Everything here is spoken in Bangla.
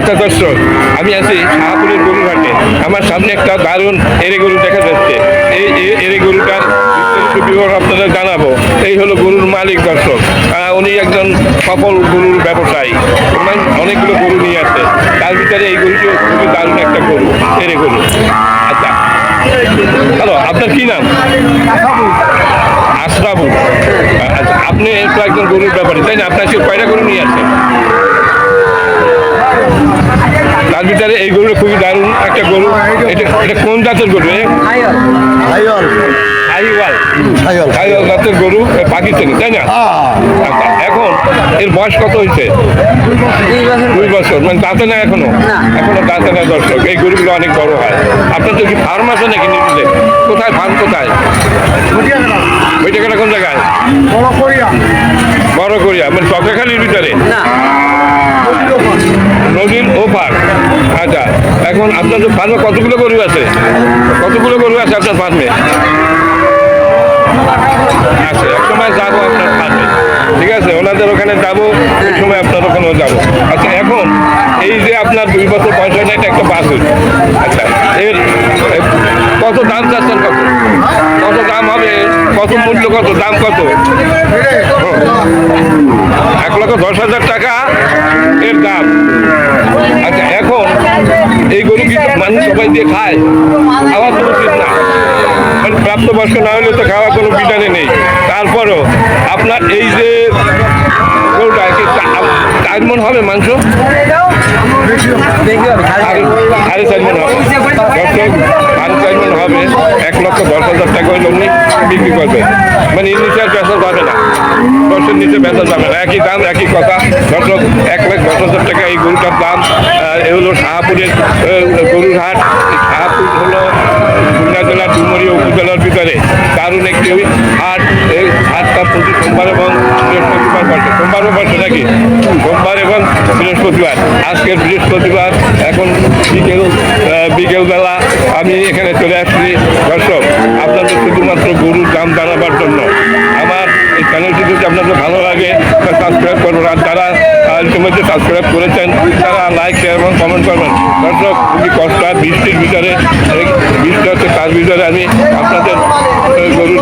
একটা দর্শক আমি আছি শাহপুরের গরুর হাটে আমার সামনে একটা দারুণ এরে গরু দেখা যাচ্ছে। এই এরে গরুটার বিবরণ আপনাদের জানাব। এই হলো গরুর মালিক দর্শক। উনি একজন সফল গরুর ব্যবসায়ী। অনেকগুলো গরু নিয়ে আসছে তার ভিতরে এই গরুটি খুবই দারুণ একটা গরু, এরে গরু। আচ্ছা। হ্যালো, আপনার কি নাম? আশরাফুল। আচ্ছা আপনি তো একজন গরুর ব্যাপারী, তাই না? আপনার সে কয়টা গরু নিয়ে আসছেন তার ভিতরে এই গরুটা খুবই দারুণ একটা গরু। এটা এটা কোন জাতের গরু সাহিওয়াল জাতের গরু পাকিস্তানি তাই না? আচ্ছা এখন এর বয়স কত হয়েছে? দুই বছর মানে দাঁতে না এখনও? না। এখনও দাঁতে না দর্শক এই গরুগুলো অনেক বড় হয়। আপনার তো কি ফার্ম আছে নাকি নিজেদের? কোথায় ফার্ম কোথায়? ওই জায়গাটা কোন জায়গায়? বড় করিয়া। মানে চক্রাখালির ভিতরে? না। এখন আপনার ফার্মে কতগুলো গরু আছে? কতগুলো গরু আছে আপনার ফার্মে এক সময় যাব আপনার ফার্মে ঠিক আছে, ওনাদের ওখানে যাব, এক সময় আপনার ওখানেও যাব। আচ্ছা এখন এই যে আপনার দুই বছর বয়স হয় না এটা একটা বাসুর আচ্ছা এর কত দাম চাচ্ছেন কত? কত দাম হবে? কত মূল্য কত? দাম কত? এক লক্ষ দশ হাজার টাকা এর দাম আচ্ছা এখন এই গরু কি মানুষ সবাই দিয়ে খায় খাওয়া তো উচিত না। মানে প্রাপ্তবয়স্ক না হলে তো খাওয়া কোনো বিধানে নেই। তারপরও আপনার এই যে গরুটা, কি চার মন হবে মাংস? সাড়ে চার মন হবে। সাড়ে চার মন হবে। এক লক্ষ দশ হাজার টাকা উনি বিক্রি করবে। মানে আর বেচা যাবে না। দশের নিচে বেচা যাবে না। একই দাম, একই কথা। দর্শক এক লাখ দশ হাজার টাকা এই গরুটার দাম। এ হলো শাহপুরের গরুর হাট শাহপুর হলো খুলনা জেলার ডুমুরিয়া উপজেলার ভিতরে। দারুণ একটি হাট। এই হাটটা প্রতি সোমবার এবং বৃহস্পতিবার বসে। সোমবারও বসে নাকি? সোমবার এবং বৃহস্পতিবার। আজকের বৃহস্পতিবার। এখন বিকেল বিকেলবেলা আমি এখানে চলে আসছি। দর্শক আপনাদের ভালো লাগে সাবস্ক্রাইব করবেন। আর যারা ইতিমধ্যে সাবস্ক্রাইব করেছেন, তারা লাইক শেয়ার এবং কমেন্ট করবেন। দর্শক, খুবই কষ্ট আর বৃষ্টির ভিতরে বৃষ্টি হচ্ছে তার ভিতরে আমি আপনাদের গরুর